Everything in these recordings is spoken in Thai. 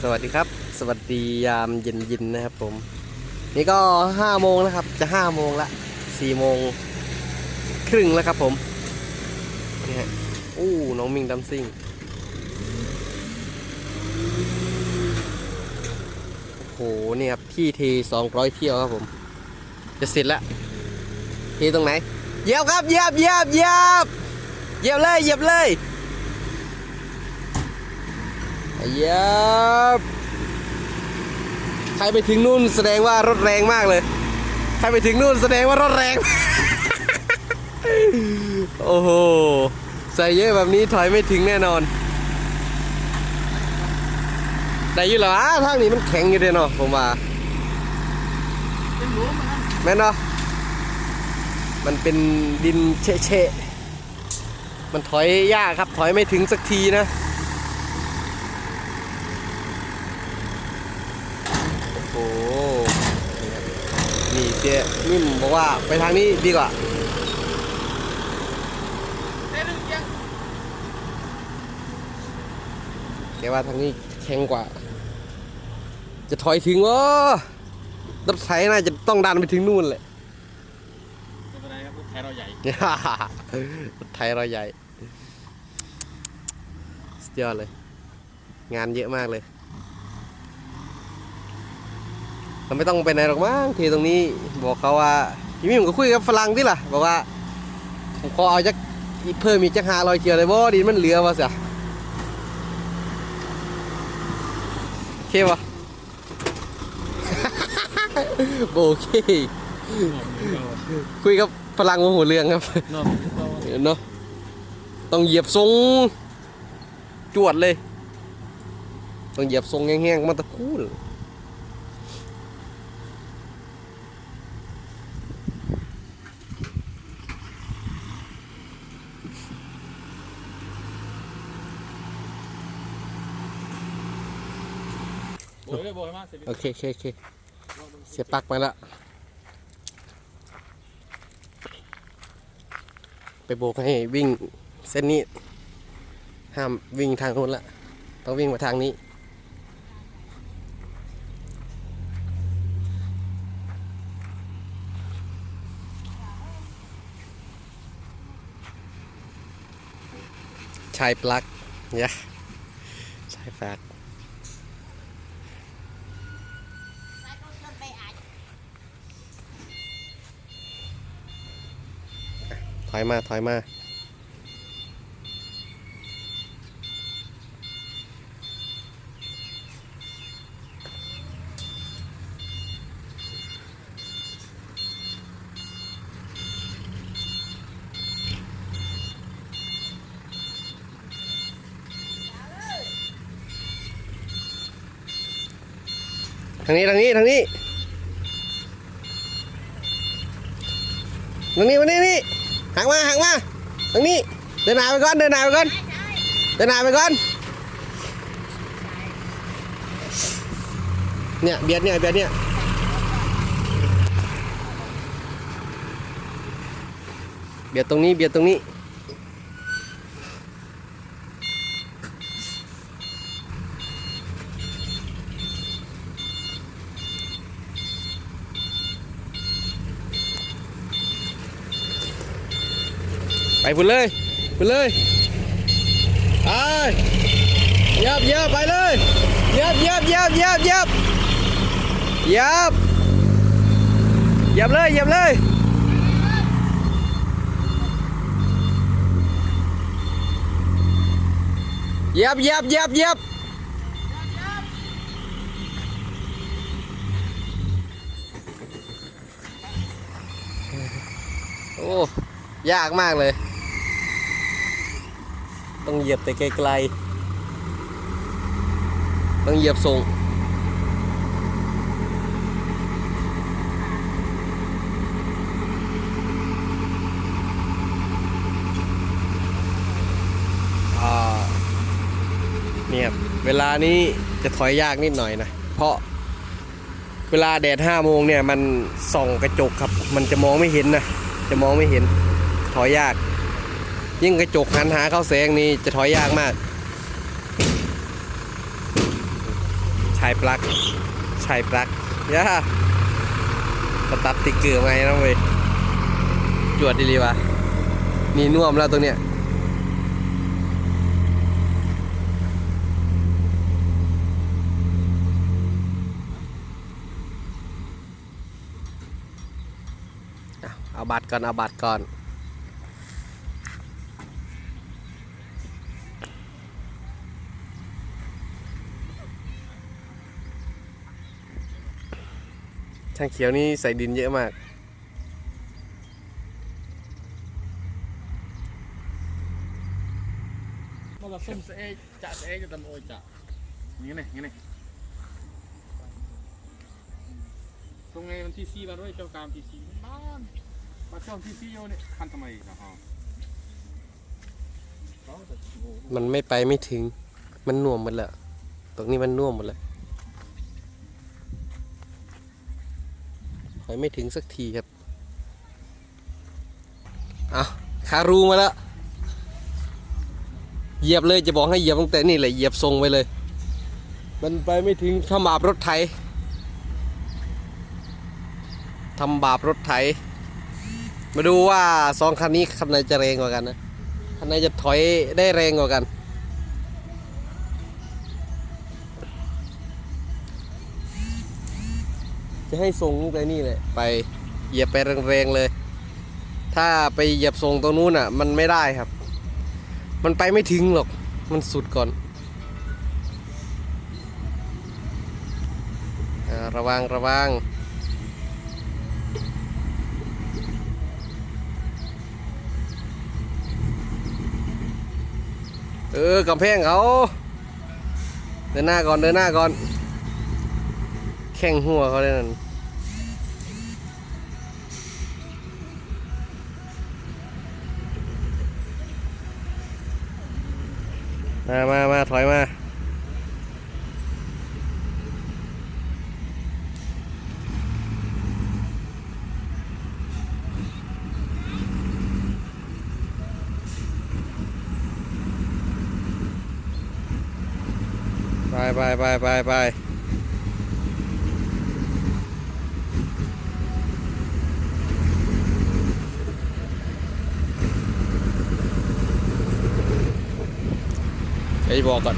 สวัสดีครับ สวัสดียามเย็นๆนนะครับผม นี่ก็ห้าโมงแล้วครับ จะห้าโมงละสี่โมงครึ่งแล้วครับผม นี่ฮะอู้น้องมิงดัมซิ่งโอ้โหนี่ครับที่เทสองร้อยเที่ยวครับผม จะเสร็จแล้วเทตรงไหน เยียบครับ เยียบเยียบเยียบเยียบเลย เยียบเลยเห ยียบใครไปถึงนู่นแสดงว่ารถแรงมากเลย ใครไปถึงนู่นแสดงว่ารถแรง โอ้โห ใส่เยอะแบบนี้ถอยไม่ถึงแน่นอนได้อยู่หรอทางนี้มันแข็งอยู่เด้เนาะผมว่าแม่นเนาะมันเป็นดินเชะๆมันถอยยากครับถอยไม่ถึงสักทีนะ โอ้โหนี่เจ๊นิ่มบอกว่าไปทางนี้ดีกว่าแกว่าทางนี้แข็งกว่า จะถอยถึงวะรถไถน่าจะต้องดันไปถึงนู่นเลยไม่เป็นไรครับรถแทนเราใหญ่รถไถเราใหญ่สุดยอดเลย งานเยอะมากเลย เราไม่ต้องไปไหนหรอกมั้งทีตรงนี้บอกเขาว่าพี่มิมก็คุยกับฝรั่งที่ล่ะ บอกว่าผมขอเอาจักอีกเพิ่มอีกจักหาลอยเจียวเลยบ่ดินมันเหลือวะเสียโอเควะโอเค คุยกับฝรั่งโมโหเรื่องครับนอกเนาะต้องเหยียบทรงจวดเลย ต้องเหยียบทรงแห้งๆมาตะคูนโบยเลย โอเคโอเคโอเคเสียปักมาแล้วไปโบกให้วิ่งเส้นนี้ห้ามวิ่งทางโน้นละต้องวิ่งมาทางนี้ชายปลั๊กยะชายปลัก ถอยมา ถอยมา ทางนี้ ทางนี้ ทางนี้ ทางนี้มานี่นี่ หักมาหักมาทางนี้ เดินหน้าไปก่อน เดินหน้าไปก่อน เดินหน้าไปก่อน เนี่ยเบียดเนี่ยเบียดเนี่ยเบียดตรงนี้เบียดตรงนี้ ไปพุ่นเลยพุ่นเลยไปเยับเยับไปเลยเยับเยับเยับเยับเยับเยับเยับเลยเยับเลยเยับเยับเยับเยับโอ้ยากมากเลย ต้องเหยียบแต่ไกลๆ ต้องเหยียบส่งอ่าเนี่ยครับเวลานี้จะถอยยากนิดหน่อยนะ เพราะเวลาแดดห้าโมงเนี่ย มันส่องกระจกครับ มันจะมองไม่เห็นนะ จะมองไม่เห็น ถอยยาก ยิ่งกระจกหันหาเข้าแสงนี่จะถอยยากมาก ชายปลักชายปลักย่าสตัดติ๊กเกอร์มาให้น้องเว้ยจวดดีๆวะนี่น่วมแล้วตรงเนี้ยเอาบัตรก่อน เอาบัตรก่อน ช่างเขียวนี่ใส่ดินเยอะมากมันก็ส้มเสะจะเสะจะตำโอยจะงี้นี่งี้นี่ตรงไงมันที่ซีมาด้วยเจ้ากามที่ซีบ้านมาเจ้าที่ซีโยนี่คันทำไมนะฮะมันไม่ไปไม่ถึง มันน่วมหมดแล้วตรงนี้มันน่วมหมดเลย ไปไม่ถึงสักทีครับเอาคารูมาแล้ว เหยียบเลยจะบอกให้เหยียบตั้งแต่นี่เลยเหยียบทรงไปเลย มันไปไม่ถึงทำบาปรถไถทำบาปรถไถ มาดูว่าสองคันนี้คันไหนจะแรงกว่ากันนะคันไหนจะถอยได้แรงกว่ากัน จะให้ทรงตั้งนี่เลยไปเหยียบไปแรงๆเลย ถ้าไปเหยียบทรงตรงนู้นอะ มันไม่ได้ครับ มันไปไม่ถึงหรอก มันสุดก่อนอระวังระวังเออกำแพงเขา เดินหน้าก่อนเดินหน้าก่อน แข่งหัวเขาเลยนั่นมามามาถอยมาไปไปไปไปไป ไอ้บอกก่อน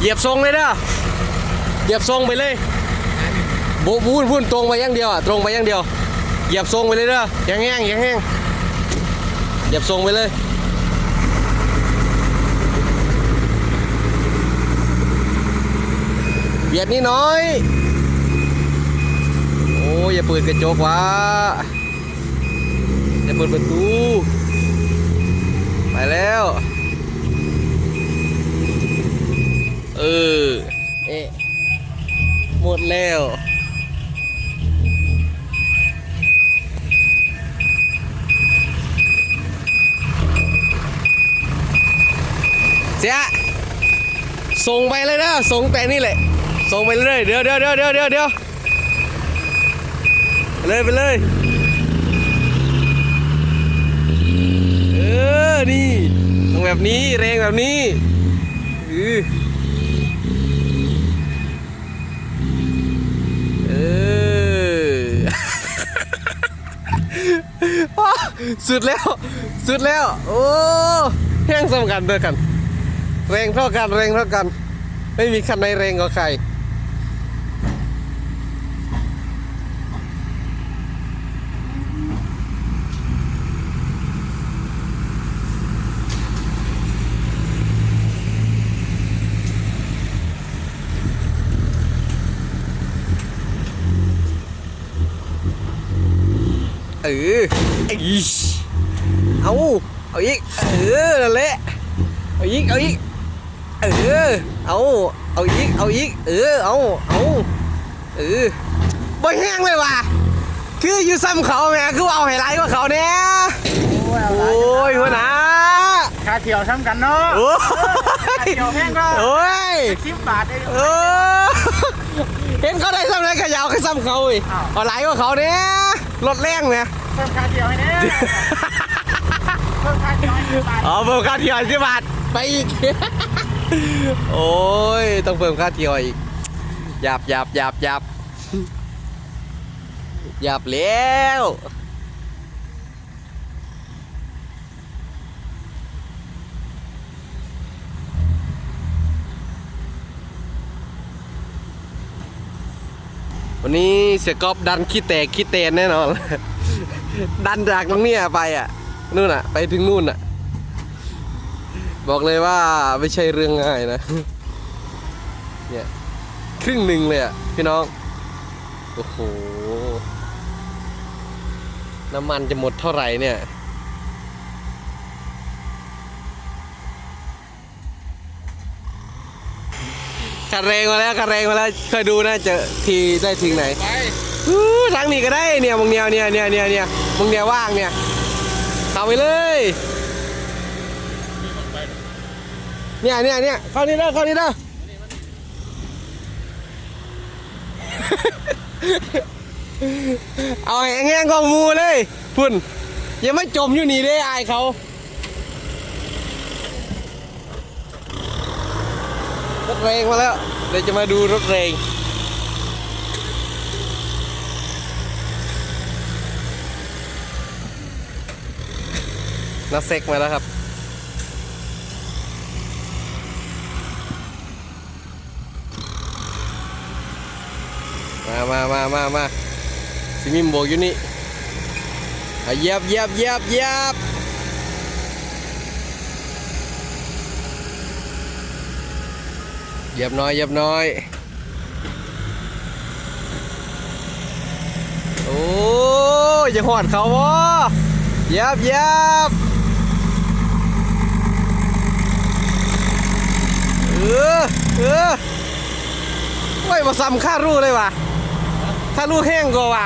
เหยียบทรงเลยเด้อเหยียบทรงไปเลยโบพูนพูนตรงไปอย่างเดียวอะตรงไปอย่างเดียว เหยียบทรงไปเลยเด้อย่างแห้งอย่างแห้งเหยียบทรงไปเลยเบียดนี่น้อย โอ้ยอย่าเปิดกระจกวะอย่าเปิดประตู ไปแล้ว เออ เอะหมดแล้ว เสียส่งไปเลยนะส่งแต่นี่แหละ ส่งไปเลยเดี๋ยวเดี๋ยวเดี๋ยวเดี๋ยวเดี๋ยวเดี๋ยวไปเลยไปเลยเออนี่ต้องแบบนี้แรงแบบนี้ออเอ สุดแล้ว สุดแล้ว โอ้แห้งสำคัญด้วยกัน แรงเท่ากันแรงเท่ากัน ไม่มีคันไหนแรงกว่าใครเออ อ้เอาเอาอีก เออนั่นแหละเอาอีก เอาอีก เออ เอา เอาอีก เอาอีก เออ เอา เอาเออบ่แห้งเลยว่ะ คืออยู่ซ้ำเขาแม่คือเอาไฮไลท์กว่าเขาเนี่ยโอ้ยหัวหน้าคาเขียวทำกันเนาะโอ้คายเขียวแห้งก็โอ้ยสิบบาทเองเออเห็นเขาได้ซ้ำไรขยาวคือซ้ำเขาอีกอ้าวเอาไหลกว่าเขาเนี่ยรถแรงเนี่ยเพิ่มค่าเขียวให้แน่เพิ่มคาเขียวให้สิบบาทอ๋อเพิ่มค่าเที่ยวสิบบาทไปอีก โอ้ยต้องเพิ่มค่าเที่ยวอีกหยับหยับหยับหยับหยับแล้ววันนี้เสียกอบดันขี้แตกขี้เตนแน่นอน ดันจากตรงเนี้ยไปอะนู่นอะ ไปถึงนู่นอะ บอกเลยว่าไม่ใช่เรื่องง่ายนะเนี่ยครึ่งหนึ่งเลยอะพี่น้อง โอ้โห น้ำมันจะหมดเท่าไหร่เนี่ยขัดแรงมาแล้วขัดแรงมาแล้วเคยดูนะจะทีได้ทิ้งไหน ทางนี้ก็ได้เนี่ยมึงเนียวเนี่ยเนี่ยเนี่ยเนี่ยมึงเนียวว่างเนี่ยเข้าไปเลยเนี่ยเนี่ยเนี่ยเข้านี่เด้อเข้านี่เด้อเอาแห้งๆของมูเลยพุ่นอย่ามาจมอยู่นี่เด้อายเขารถแรงมาแล้วเดี๋ยวจะมาดูรถแรง นาเซ็กมาแล้วครับ มามามามามาสิมิมโบอยู่นี่เยียบเยียบเยียบเยียบเยียบน้อยเยียบน้อย โอ้ยจะหอดเขาวะเยียบเยียบเออ เออโอ้ยมาซ้ำค่ารู้เลยว่ะค่ารู้แห้งกว่าว่ะ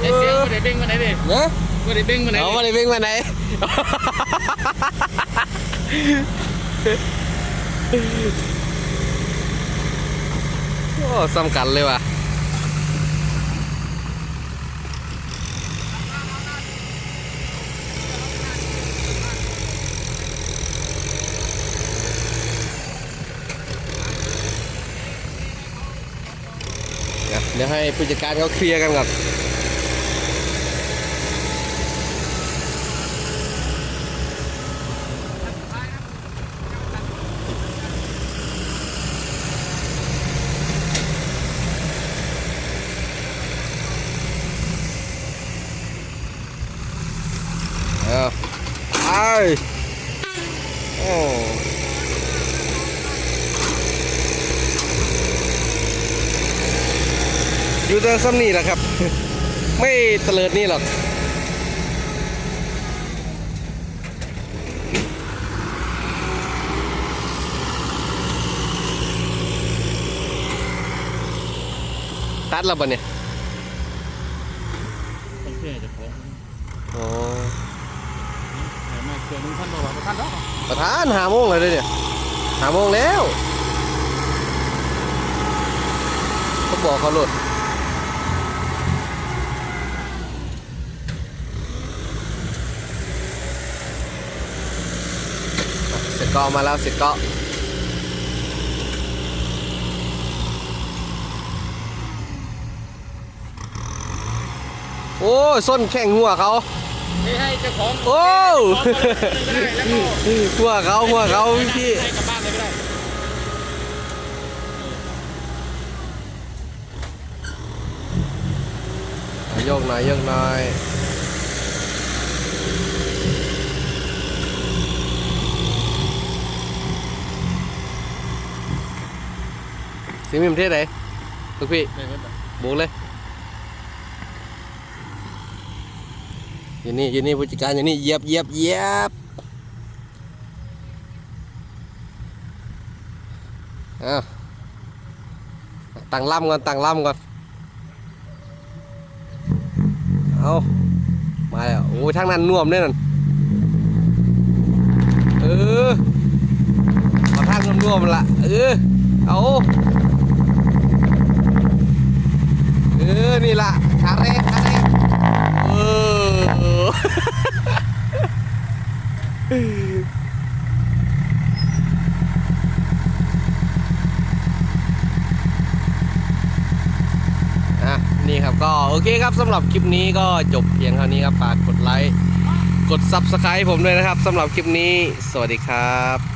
ไอเสียงไม่ได้เบ้งมาไหนดิเนอะไม่ได้เบ้งมาไหนเอามาได้เบ่งมาไหนโอ้ซ้ำกันเลยว่ะ ดี๋ยวให้ผู้จัดการเขาเคลียร์กันก่อนเอาไปโอ้ อยู่แต่ซ้ำนี่แหละครับ ไม่เตลิดนี่หรอกตัดแล้วบ่เนี่ยต้องเชื่อเจะของอ๋อแต่มาเกินหนึ่งพันบาทพันแล้วประธานหาโมงเลยเด้อเนี่ยหาโมงแล้ว เขาบอกเขาหลุดอะเสร็จเกาะมาแล้วเสร็จเกาะโอ้ยส้นแข่งหัวเขานี่ให้เจ้าของโอ้แล้วก็หัวเขาหัวเขาพี่ให้กลับบ้านเลยก็ได้โยกหน่อยโยกหน่อย สิมีประเทศไหนลูกพี่ไม่เป็นไรบุกเลยอยู่นี่อยู่นี่ผู้จัดการอยู่นี่เหยียบเหยียบเหยียบอ้าวตั้งลำก่อนตั้งลำก่อนเอามาแล้วโอ้ยทางนั้นน่วมแน่นอนเออเอาทางน่วมๆละเออเอา นี่ล่ะอะเรอะเรเออนี่ครับก็โอเคครับสำหรับคลิปนี้ก็จบเพียงเท่านี้ครับฝากกดไลค์กด Subscribe ผมด้วยนะครับสำหรับคลิปนี้ สวัสดีครับ